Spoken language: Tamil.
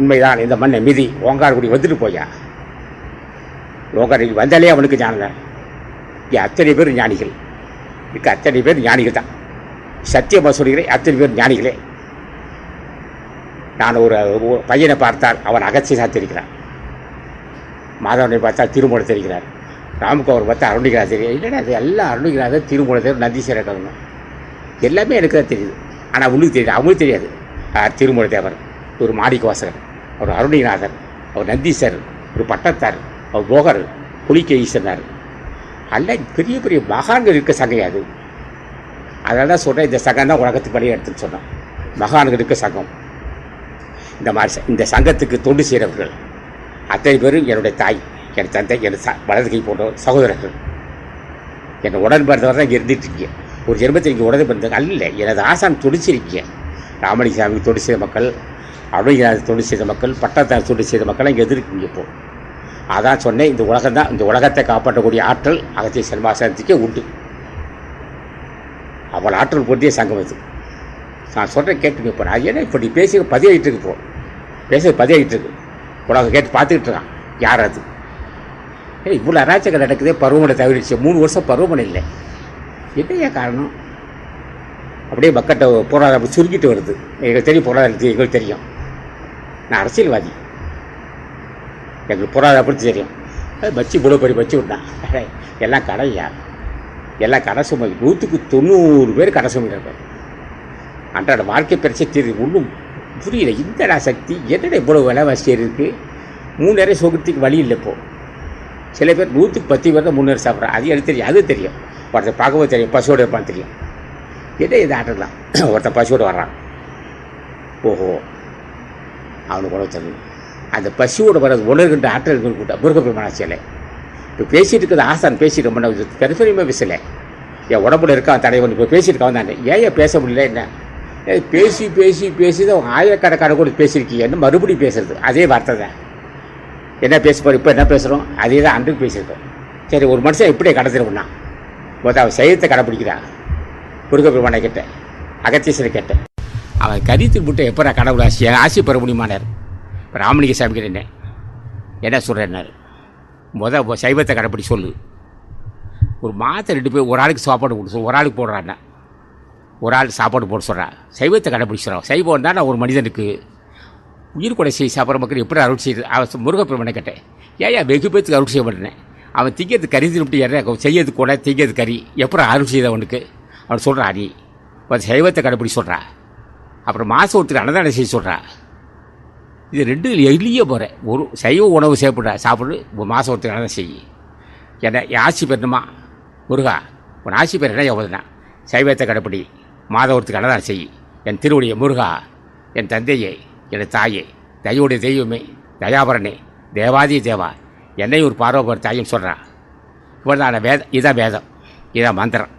உண்மைதான் இந்த மண்ணை மிதி. ஓங்காரக்குடி வந்துட்டு போயா? ஓங்காரக்குடி வந்தாலே அவனுக்கு ஞானம் இங்கே அத்தனை பேர் ஞானிகள். இங்கே அத்தனை பேர் ஞானிகள் தான். சத்தியமாக சொல்கிறேன் அத்தனை பேர் ஞானிகளே. நான் ஒரு பையனை பார்த்தால் அவன் அகச்சி சாத்திருக்கிறான் மாதவனை பார்த்தா திருமூல தெரிகிறார். ராமுக்கு அவர் பார்த்தா அருணிகரா தெரியும் இல்லைன்னா அது எல்லாம் அருணிகராஜர் திருமூல தேவர் நந்தீஸ்வர கவனம் எல்லாமே எனக்கு தான் தெரியுது. ஆனால் அவங்களுக்கு தெரியாது அவங்களுக்கு தெரியாது. ஆர் திருமூல தேவர் ஒரு மாணிக்க வாசகர் அவர் அருணிநாதர் அவர் நந்தீசர் ஒரு பட்டத்தார் அவர் போகர் புலிக்க ஈசனார் அல்ல பெரிய பெரிய மகான்கள் இருக்க சங்கம் அது. அதனால தான் சொல்கிறேன் இந்த சங்கம் தான் உலகத்துக்கு படி எடுத்துன்னு சொன்னோம் மகான்கள் இருக்க சங்கம். இந்த மாதிரி ச- இந்த சங்கத்துக்கு தொண்டு செய்கிறவர்கள். அத்தனை பேரும் என்னுடைய தாய் என் தந்தை என் ச வலது கை போன்ற சகோதரர்கள். என்னை உடன் பிறந்தவர் தான் இங்கே இருந்துட்டு ஒரு ஜென்மத்தில் இங்கே உடனே பிறந்த அல்ல எனது ஆசான் துடிச்சிருக்கீங்க. ராமலிங்க சாமி துடிச்ச மக்கள் அருணகிராஜ் தொழில் செய்த மக்கள் பட்டத்தார் தொழில் செய்த மக்கள் இங்கே எதிர்க்கீங்க இப்போ அதான் சொன்னேன் இந்த உலகம் தான் இந்த உலகத்தை காப்பாற்றக்கூடிய ஆற்றல் அகத்திய சன்மாசனத்துக்கே உண்டு. அவள் ஆற்றல் பொருத்திய சங்கம் இது நான் சொல்கிறேன் கேட்டுங்க இப்போ நான் ஏன்னா இப்படி பேசி பதிவாகிட்டு இருக்கு இப்போ பேச பதிவாகிட்டு இருக்கு உலகம் கேட்டு பார்த்துக்கிட்டு இருக்கான். யார் அது? ஏ இவ்வளோ அராச்சகம் நடக்குதே பருவமழை தவிர்த்து. மூணு வருஷம் பருவமழை இல்லை. என்னையா காரணம்? அப்படியே மக்கட்ட பொருளாதாரம் சுருக்கிட்டு வருது. எங்களுக்கு தெரியும் பொருளாதாரத்துக்கு எங்களுக்கு தெரியும். நான் அரசியல்வாதி. எங்களுக்கு புறாத பற்றி தெரியும். வச்சு இவ்வளோ பெரிய வச்சு விட்டான் எல்லாம் கடையா எல்லாம் கடை சுமை. நூற்றுக்கு தொண்ணூறு பேர் கடை சுமைக்கிறாங்க அன்றாட வாழ்க்கை பிரச்சனை தெரியுது ஒன்றும் புரியல. இந்தடா சக்தி. என்னடா இவ்வளோ விலைவாசி இருக்குது மூணு நேரம் சுகத்துக்கு வழி இல்லை இப்போ. சில பேர் நூற்றுக்கு பத்து பேர் தான் மூணு நேரம் சாப்பிட்றாங்க. அது எனக்கு தெரியும். அது தெரியும். ஒருத்தர் பார்க்கவும் தெரியும். பசுவோடு இருப்பான்னு தெரியும். என்ன இது ஆட்டலாம் ஒருத்தன் பசுவோடு வர்றான். ஓஹோ. அவனுக்கு உணவு தரணும் அந்த பசியோடு வர உணர்கின்ற ஆற்றல் கூட்ட முருகப்பெருமான சிலை. இப்போ பேசிகிட்டு இருக்கிறது ஆசான் பேசிட்டு ரொம்ப பெருசரியமாக பேசலை. என் உடம்புல இருக்கான் தலைவன் இப்போ பேசிட்டு இருக்கான் தானே. ஏன் ஏன் பேச முடியல என்ன? பேசி பேசி பேசி தான் ஆயிரக்கணக்கான கூட பேசியிருக்கீங்கன்னு மறுபடியும் பேசுறது? அதே வார்த்தை தான். என்ன பேச போகிறோம் இப்போ என்ன பேசுகிறோம் அதே தான் அன்றைக்கு பேசியிருக்கோம். சரி ஒரு மனுஷன் இப்படியே கடத்திருக்கா மொத்தம் அவன் சைவத்தை கடைப்பிடிக்கிறான் முருகப்பெருமானை கேட்டேன். அகத்தீஸ்வரை கேட்டேன். அவன் கரித்து விட்டு எப்போ நான் கடவுள் ஆசி ஆசி பெற முடியுமானார். இப்போ ராமலிங்க சாமி கிட்ட என்ன? என்ன சொல்கிறேன்னாரு முத சைவத்தை கடைப்பிடி சொல்லு. ஒரு மாதம் ரெண்டு பேர் ஒரு ஆளுக்கு சாப்பாடு கொடுத்து ஒரு ஆளுக்கு போடுறாண்ணா ஒரு ஆள் சாப்பாடு போட சொல்கிறான் சைவத்தை கடைப்பிடிச்சுறான் சைவம் தான் நான் ஒரு மனிதனுக்கு. உயிர் கொலை செய்ய சாப்பிட்ற மக்கள் எப்படி அருள் செய்யுது அவன் முருகப்பெருமனை கேட்டேன்? ஏன் ஏன் வெகு பேத்துக்கு அருள் செய்ய மாட்டேனேன். அவன் திங்கிறது கறி திருப்பிட்டு ஏற செய்யறது கூட திங்கிறது கறி. எப்படி அருள் செய்த அவனுக்கு? அவன் சொல்கிறான் நீ சைவத்தை கடைப்பிடி சொல்கிறான் அப்புறம் மாதம் ஒருத்தர் அன்னதானம் செய்ய சொல்கிறா இது ரெண்டு எளிய முறை. ஒரு சைவ உணவு சாப்பிட்ற. சாப்பிடு மாதம் ஒருத்தர் அன்னதானம் செய். என்ன என் பெறணுமா முருகா. உன் ஆசி பேர் என்ன எவ்வளோனா சைவத்தை கடைப்பிடி. மாதம் ஒருத்தருக்கு அன்னதானம் செய். என் திருவுடைய முருகா என் தந்தையே என் தாயே தயவுடைய தெய்வமே தயாபரனே தேவாதி தேவா என்னை ஒரு பார்வபர் தாயும் சொல்கிறான் இவ்வளோ வேதம் இதான் வேதம். இதான் மந்திரம்.